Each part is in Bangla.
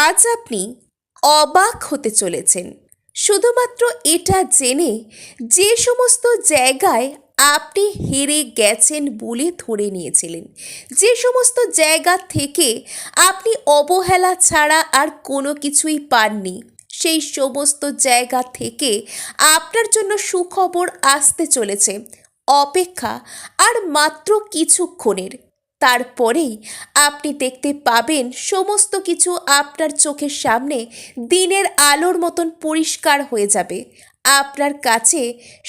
আজ আপনি অবাক হতে চলেছেন। শুধুমাত্র এটা জেনে যে সমস্ত জায়গায় আপনি হেরে গেছেন বলে ধরে নিয়েছিলেন। যে সমস্ত জায়গা থেকে আপনি অবহেলা ছাড়া আর কোনো কিছুই পাননি, সেই সমস্ত জায়গা থেকে আপনার জন্য সুখবর আসতে চলেছে, অপেক্ষা আর মাত্র কিছুক্ষণের। তারপরেই আপনি দেখতে পাবেন সমস্ত কিছু আপনার চোখের সামনে দিনের আলোর মতন পরিষ্কার হয়ে যাবে। আপনার কাছে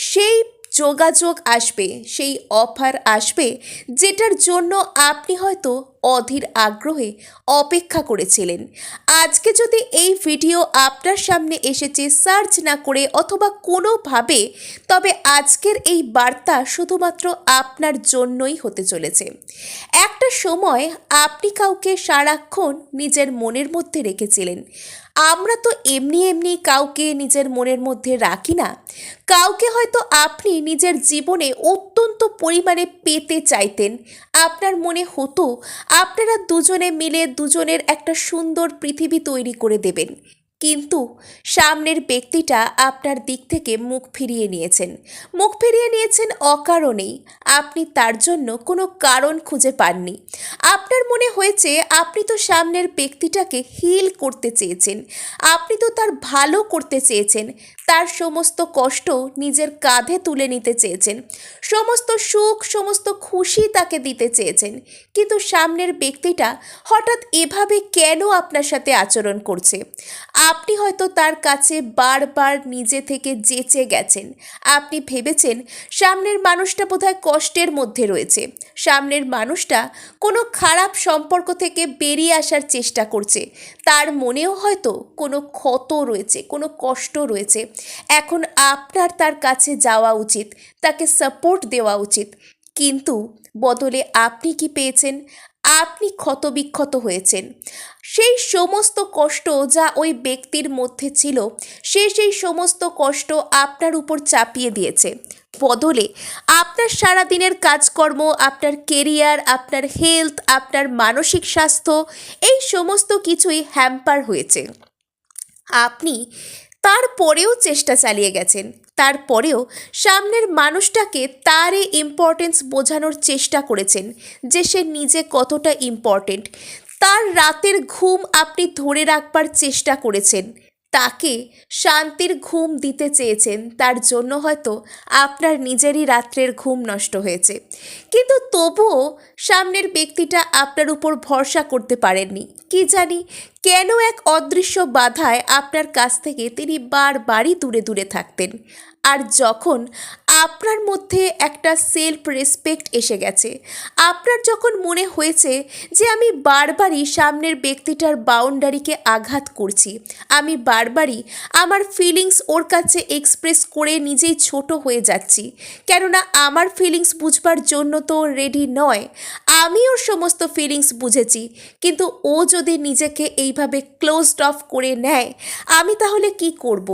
সেই যোগাযোগ আসবে, সেই অফার আসবে, যেটার জন্য আপনি হয়তো অধীর আগ্রহে অপেক্ষা করেছিলেন। আজকে যদি এই ভিডিও আপনার সামনে এসেছে সার্চ না করে অথবা কোনোভাবে, তবে আজকের এই বার্তা শুধুমাত্র আপনার জন্যই হতে চলেছে। একটা সময় আপনি কাউকে সারাক্ষণ নিজের মনের মধ্যে রেখেছিলেন। আমরা তো এমনি এমনি কাউকে নিজের মনের মধ্যে রাখি না। কাউকে হয়তো আপনি নিজের জীবনে অত্যন্ত পরিমাণে পেতে চাইতেন। আপনার মনে হতো আপনারা দুজনে মিলে দুজনের একটা সুন্দর পৃথিবী তৈরি করে দেবেন। কিন্তু সামনের ব্যক্তিটা আপনার দিক থেকে মুখ ফিরিয়ে নিয়েছেন। মুখ ফিরিয়ে নিয়েছেন অকারণেই। আপনি তার জন্য কোনো কারণ খুঁজে পাননি। আপনার মনে হয়েছে আপনি তো সামনের ব্যক্তিটাকে হিল করতে চেয়েছেন। আপনি তো তার ভালো করতে চেয়েছেন। তার সমস্ত কষ্ট নিজের কাঁধে তুলে নিতে চেয়েছেন। সমস্ত সুখ, সমস্ত খুশি তাকে দিতে চেয়েছেন। কিন্তু সামনের ব্যক্তিটা হঠাৎ এভাবে কেন আপনার সাথে আচরণ করছে? আপনি হয়তো তার কাছে বারবার নিজে থেকে যেচে গেছেন। আপনি ভেবেছেন সামনের মানুষটা বোধহয় কষ্টের মধ্যে রয়েছে। সামনের মানুষটা কোনো খারাপ সম্পর্ক থেকে বেরিয়ে আসার চেষ্টা করছে। তার মনেও হয়তো কোনো ক্ষত রয়েছে, কোনো কষ্ট রয়েছে। এখন আপনার তার কাছে যাওয়া উচিত, তাকে সাপোর্ট দেওয়া উচিত। কিন্তু বদলে আপনি কি পেয়েছেন? আপনি ক্ষতবিক্ষত হয়েছেন। সেই সমস্ত কষ্ট যা ওই ব্যক্তির মধ্যে ছিল, সে সেই সমস্ত কষ্ট আপনার উপর চাপিয়ে দিয়েছে। বদলে আপনার সারাদিনের কাজকর্ম, আপনার কেরিয়ার, আপনার হেলথ, আপনার মানসিক স্বাস্থ্য, এই সমস্ত কিছুই হ্যাম্পার হয়েছে। আপনি তারপরেও চেষ্টা চালিয়ে গেছেন। তারপরেও সামনের মানুষটাকে তারই ইম্পর্টেন্স বোঝানোর চেষ্টা করেছেন যে সে নিজে কতটা ইম্পর্টেন্ট তার রাতের ঘুম আপনি ধরে রাখবার চেষ্টা করেছেন। তাকে শান্তির ঘুম দিতে চেয়েছেন। তার জন্য হয়তো আপনার নিজেরই রাত্রের ঘুম নষ্ট হয়েছে। কিন্তু তবুও সামনের ব্যক্তিটা আপনার উপর ভরসা করতে পারেননি। কি জানি কেন এক অদৃশ্য বাধায় আপনার কাছ থেকে তিনি বারবারই দূরে দূরে থাকতেন। আর যখন আপনার মধ্যে একটা সেলফ রেসপেক্ট এসে গেছে, আপনার যখন মনে হয়েছে যে আমি বারবারই সামনের ব্যক্তিটার বাউন্ডারিকে আঘাত করছি, আমি বারবারই আমার ফিলিংস ওর কাছে এক্সপ্রেস করে নিজেই ছোট হয়ে যাচ্ছি, কেননা আমার ফিলিংস বুঝবার জন্য তো রেডি নয়, আমি ওর সমস্ত ফিলিংস বুঝেছি, কিন্তু ও যদি নিজেকে এইভাবে ক্লোজড অফ করে নেয়, আমি তাহলে কি করব।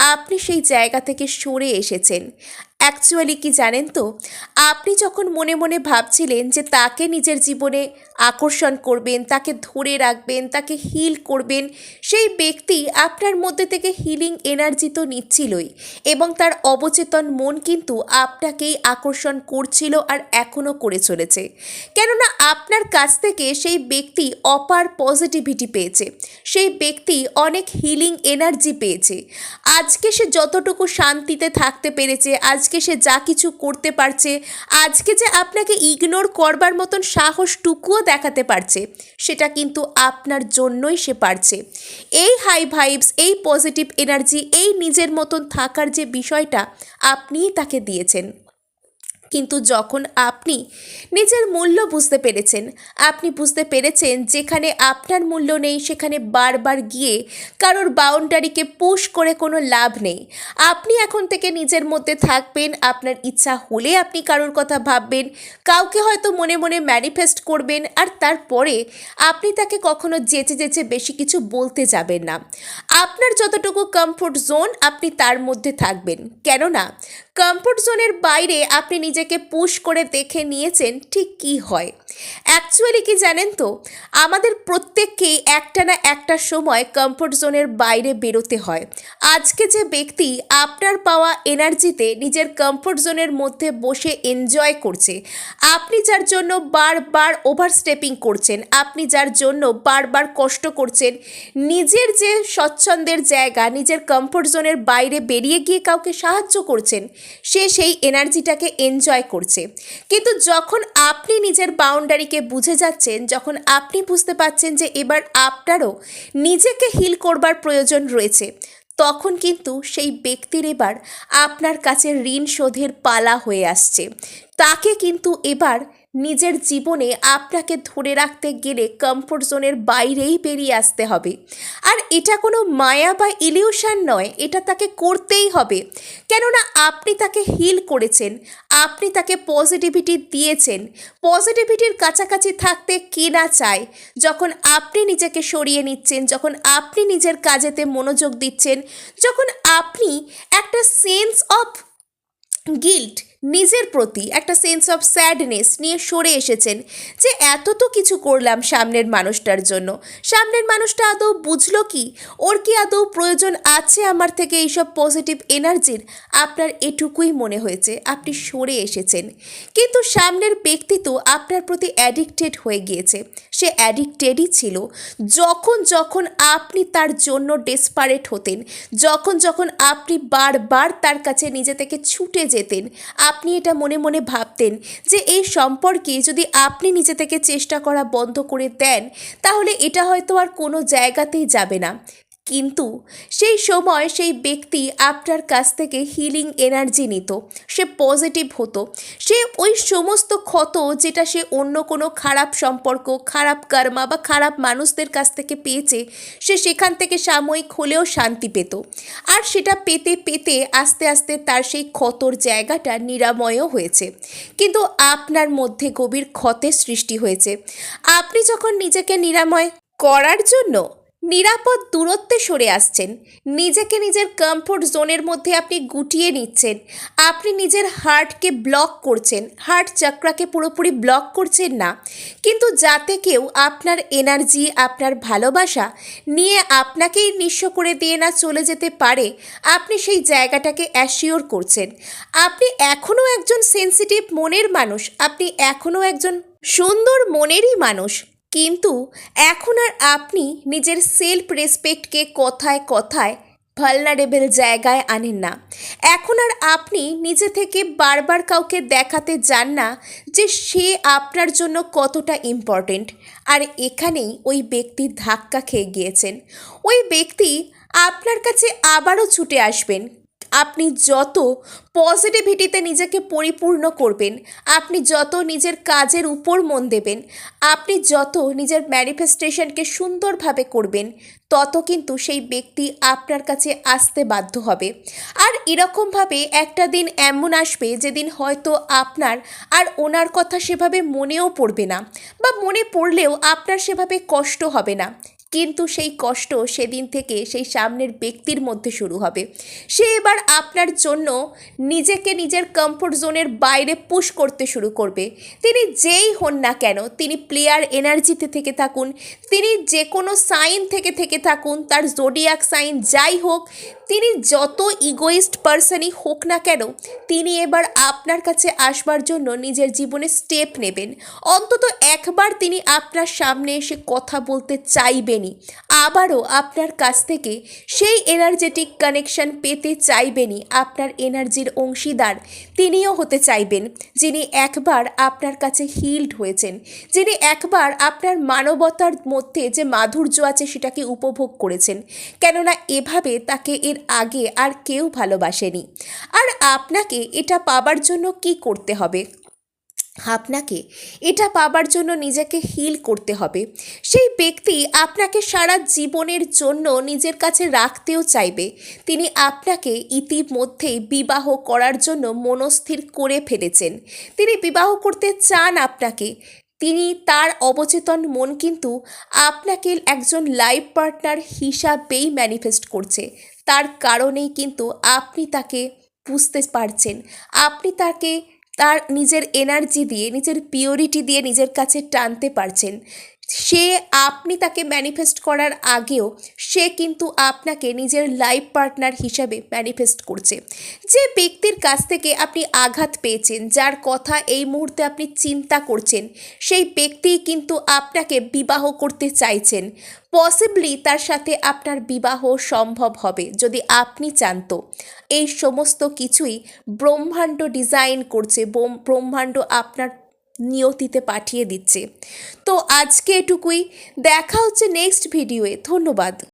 আপনি সেই জায়গা থেকে সরে এসেছেন। অ্যাকচুয়ালি কি জানেন তো? আপনি যখন মনে মনে ভাবছিলেন যে তাকে নিজের জীবনে আকর্ষণ করবেন, তাকে ধরে রাখবেন, তাকে হিল করবেন, সেই ব্যক্তি আপনার মধ্যে থেকে হিলিং এনার্জি তো নিচ্ছিলই এবং তার অবচেতন মন কিন্তু আপনাকেই আকর্ষণ করছিল আর এখনও করে চলেছে। কেননা আপনার কাছ থেকে সেই ব্যক্তি অপার পজিটিভিটি পেয়েছে, সেই ব্যক্তি অনেক হিলিং এনার্জি পেয়েছে। আজকে সে যতটুকু শান্তিতে থাকতে পেরেছে আজকে সে যা কিছু করতে পারছে, আজকে যে আপনাকে ইগনোর করবার মতন সাহসটুকুও দেখাতে পারছে, সেটা কিন্তু আপনার জন্যই সে পারছে। এই হাই ভাইবস এই পজিটিভ এনার্জি এই নিজের মতন থাকার যে বিষয়টা, আপনিই তাকে দিয়েছেন। কিন্তু যখন আপনি নিজের মূল্য বুঝতে পেরেছেন, আপনি বুঝতে পেরেছেন যেখানে আপনার মূল্য নেই, সেখানে বারবার গিয়ে কারোর বাউন্ডারিকে পুশ করে কোনো লাভ নেই। আপনি এখন থেকে নিজের মধ্যে থাকবেন, আপনার ইচ্ছা হলে আপনি কারোর কথা ভাববেন, কাউকে হয়তো মনে মনে ম্যানিফেস্ট করবেন, আর তারপরে আপনি তাকে কখনো যেচে যেচে বেশি কিছু বলতে যাবেন না। আপনার যতটুকু কমফোর্ট জোন আপনি তার মধ্যে থাকবেন। কেননা কমফোর্ট জোনের বাইরে আপনি নিজেকে পুশ করে দেখে নিয়েছেন, ঠিক কি হয়? অ্যাকচুয়ালি কি জানেন তো? আমাদের প্রত্যেককেই একটা না একটা সময় কমফোর্ট জোনের বাইরে বেরোতে হয়। আজকে যে ব্যক্তি আপনার পাওয়া এনার্জিতে নিজের কমফোর্ট জোনের মধ্যে বসে এনজয় করছে, আপনি যার জন্য বারবার ওভারস্টেপিং করছেন, আপনি যার জন্য বারবার কষ্ট করছেন, নিজের যে স্বচ্ছন্দের জায়গা, নিজের কমফোর্ট জোনের বাইরে বেরিয়ে গিয়ে কাউকে সাহায্য করছেন সে সেই এনার্জিটাকে এনজয় করছে। কিন্তু যখন আপনি নিজের বাউন্ডারিকে বুঝে যাচ্ছেন, যখন আপনি বুঝতে পারছেন যে এবার আপনারও নিজেকে হিল করবার প্রয়োজন রয়েছে, তখন কিন্তু সেই ব্যক্তির এবার আপনার কাছে ঋণ শোধের পালা হয়ে আসছে। তাকে কিন্তু এবার নিজের জীবনে আপনাকে ধরে রাখতে গেলে কমফোর্ট জোনের বাইরেই বেরিয়ে আসতে হবে। আর এটা কোনো মায়া বা ইলিউশন নয়, এটা তাকে করতেই হবে। কেননা আপনি তাকে হিল করেছেন, আপনি তাকে পজিটিভিটি দিয়েছেন। পজিটিভিটির কাছাকাছি থাকতে কে না চায়? যখন আপনি নিজেকে সরিয়ে নিচ্ছেন, যখন আপনি নিজের কাজেতে মনোযোগ দিচ্ছেন, যখন আপনি একটা সেন্স অফ গিল্ট নিজের প্রতি একটা সেন্স অফ স্যাডনেস নিয়ে সরে এসেছেন যে এত তো কিছু করলাম সামনের মানুষটার জন্য। সামনের মানুষটা আদৌ বুঝলো কি? ওর কি আদৌ প্রয়োজন আছে আমার থেকে এইসব পজিটিভ এনার্জির আপনার এটুকুই মনে হয়েছে, আপনি সরে এসেছেন। কিন্তু সামনের ব্যক্তি তো আপনার প্রতি অ্যাডিক্টেড হয়ে গিয়েছে। সে অ্যাডিক্টেডই ছিল। যখন যখন আপনি তার জন্য ডেসপারেট হতেন, যখন যখন আপনি বারবার তার কাছে নিজে থেকে ছুটে যেতেন আপনি এটা মনে মনে ভাবতেন যে এই সম্পর্কে যদি আপনি নিজে থেকে চেষ্টা করা বন্ধ করে দেন, তাহলে এটা হয়তো আর কোনো জায়গাতেই যাবে না। কিন্তু সেই সময় সেই ব্যক্তি আপনার কাছ থেকে হিলিং এনার্জি নিত, সে পজিটিভ হতো। সে ওই সমস্ত ক্ষত যেটা সে অন্য কোনো খারাপ সম্পর্ক, খারাপ কর্মা বা খারাপ মানুষদের কাছ থেকে পেয়েছে, সে সেখান থেকে সাময়িক হলেও শান্তি পেত। আর সেটা পেতে পেতে আস্তে আস্তে তার সেই ক্ষতর জায়গাটা নিরাময়ও হয়েছে। কিন্তু আপনার মধ্যে গভীর ক্ষতের সৃষ্টি হয়েছে। আপনি যখন নিজেকে নিরাময় করার জন্য নিরাপদ দূরত্বে সরে আসছেন। নিজেকে নিজের কমফোর্ট জোনের মধ্যে আপনি গুটিয়ে নিচ্ছেন। আপনি নিজের হার্টকে ব্লক করছেন। হার্ট চক্রাকে পুরোপুরি ব্লক করছেন না। কিন্তু যাতে কেউ আপনার এনার্জি আপনার ভালোবাসা নিয়ে আপনাকেই নিঃস্ব করে দিয়ে না চলে যেতে পারে, আপনি সেই জায়গাটাকে অ্যাসিওর করছেন। আপনি এখনও একজন সেন্সিটিভ মনের মানুষ। আপনি এখনও একজন সুন্দর মনেরই মানুষ। কিন্তু এখন আর আপনি নিজের সেলফ রেসপেক্টকে কথায় কথায় ভালনারেবল জায়গায় আনেন না। এখন আর আপনি নিজে থেকে বারবার কাউকে দেখাতে যান না যে সে আপনার জন্য কতটা ইম্পর্টেন্ট আর এখানেই ওই ব্যক্তি ধাক্কা খেয়ে গিয়েছেন। ওই ব্যক্তি আপনার কাছে আবারও ছুটে আসবেন আপনি যত পজিটিভিটিতে নিজেকে পরিপূর্ণ করবেন, আপনি যত নিজের কাজের উপর মন দেবেন, আপনি যত নিজের ম্যানিফেস্টেশনকে সুন্দরভাবে করবেন, তত কিন্তু সেই ব্যক্তি আপনার কাছে আসতে বাধ্য হবে। আর এরকমভাবে একটা দিন এমন আসবে যেদিন হয়তো আপনার আর ওনার কথা সেভাবে মনেও পড়বে না বা মনে পড়লেও আপনার সেভাবে কষ্ট হবে না। কিন্তু সেই কষ্ট সেদিন থেকে সেই সামনের ব্যক্তির মধ্যে শুরু হবে। সে এবার আপনার জন্য নিজেকে নিজের কমফোর্ট জোনের বাইরে পুশ করতে শুরু করবে। তিনি যেই হন না কেন, তিনি প্লেয়ার এনার্জিতে থেকে থাকুন, তিনি যে কোনো সাইন থেকে থেকে থাকুন, তার জোডিয়াক সাইন যাই হোক, তিনি যত ইগোইস্ট পার্সনই হোক না কেন, তিনি এবার আপনার কাছে আসবার জন্য নিজের জীবনে স্টেপ নেবেন। অন্তত একবার তিনি আপনার সামনে এসে কথা বলতে চাইবেনই আবারও আপনার কাছ থেকে সেই এনার্জেটিক কানেকশন পেতে চাইবেনই আপনার এনার্জির অংশীদার। তিনিও হতে চাইবেন, যিনি একবার আপনার কাছে হিল্ড হয়েছেন, যিনি একবার আপনার মানবতার মধ্যে যে মাধুর্য আছে সেটাকে উপভোগ করেছেন। কেননা এভাবে তাকে এর আগে আর কেউ ভালোবাসেনি। আর আপনাকে এটা পাবার জন্য কি করতে হবে? আপনাকে, এটা পাবার জন্য নিজেকে হিল করতে হবে। সেই ব্যক্তি আপনাকে সারা জীবনের জন্য নিজের কাছে রাখতেও চাইবে। তিনি আপনাকে ইতিমধ্যেই বিবাহ করার জন্য মনস্থির করে ফেলেছেন। তিনি বিবাহ করতে চান আপনাকে। তিনি তার অবচেতন মন কিন্তু আপনাকে একজন লাইফ পার্টনার হিসাবেই ম্যানিফেস্ট করছে। তার কারণেই কিন্তু আপনি তাকে বুঝতে পারছেন। আপনি তাকে তার নিজের এনার্জি দিয়ে নিজের পিওরিটি দিয়ে নিজের কাছে টানতে পারছেন। সে আপনি তাকে ম্যানিফেস্ট করার আগেও সে কিন্তু আপনাকে নিজের লাইফ পার্টনার হিসাবে ম্যানিফেস্ট করছে। যে ব্যক্তির কাছ থেকে আপনি আঘাত পেয়েছেন, যার কথা এই মুহূর্তে আপনি চিন্তা করছেন, সেই ব্যক্তিই কিন্তু আপনাকে বিবাহ করতে চাইছেন। পসিবলি তার সাথে আপনার বিবাহ সম্ভব হবে, যদি আপনি চান তো। এই সমস্ত কিছুই ব্রহ্মাণ্ড ডিজাইন করছে, ব্রহ্মাণ্ড আপনার নিয়তিতে পাঠিয়ে দিচ্ছে। তো আজকে এটুকুই। দেখা হচ্ছে নেক্সট ভিডিওয়ে ধন্যবাদ।